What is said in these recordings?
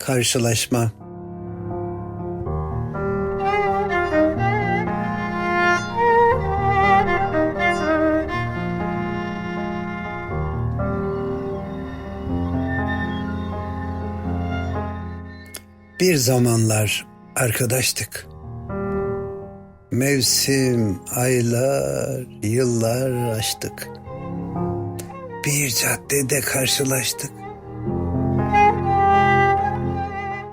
Karşılaşma Bir zamanlar arkadaştık. Mevsim, aylar, yıllar açtık. Bir caddede karşılaştık.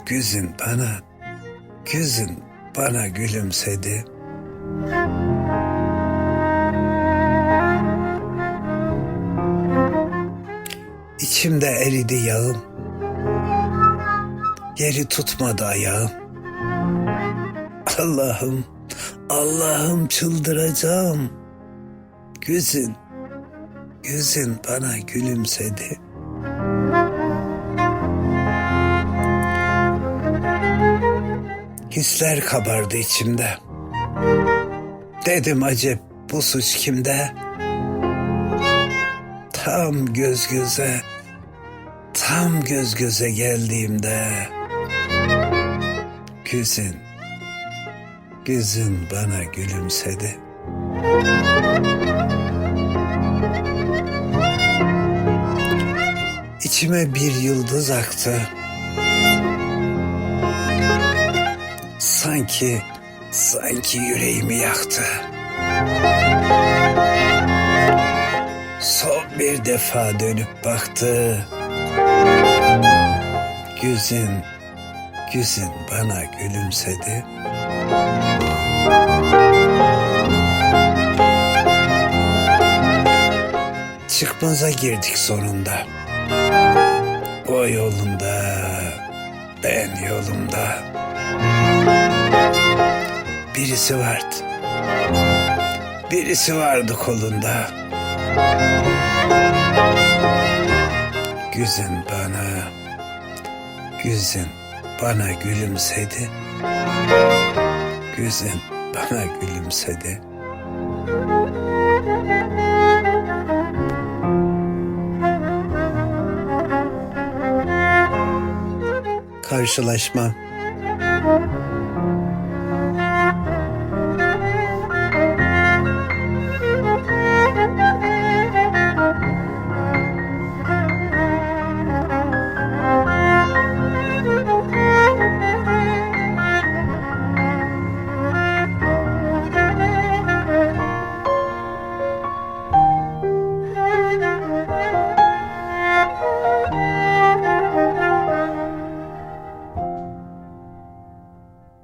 Güzün bana, güzün bana gülümsedi. İçimde eridi yağım. Yeri tutmadı ayağım. Allah'ım, Allah'ım çıldıracağım. Güzün, güzün bana gülümsedi. Hisler kabardı içimde. Dedim acep bu suç kimde? Tam göz göze, tam göz göze geldiğimde Güzün, güzün bana gülümsedi. İçime bir yıldız aktı. Sanki, sanki yüreğimi yaktı. Son bir defa dönüp baktı. Güzün, güzün bana gülümsedi. Çıkmaza girdik sonunda. O yolunda, ben yolumda. Birisi vardı. Birisi vardı kolunda. Güzün bana, güzün bana gülümsedi. Güzün bana gülümsedi. Karşılaşma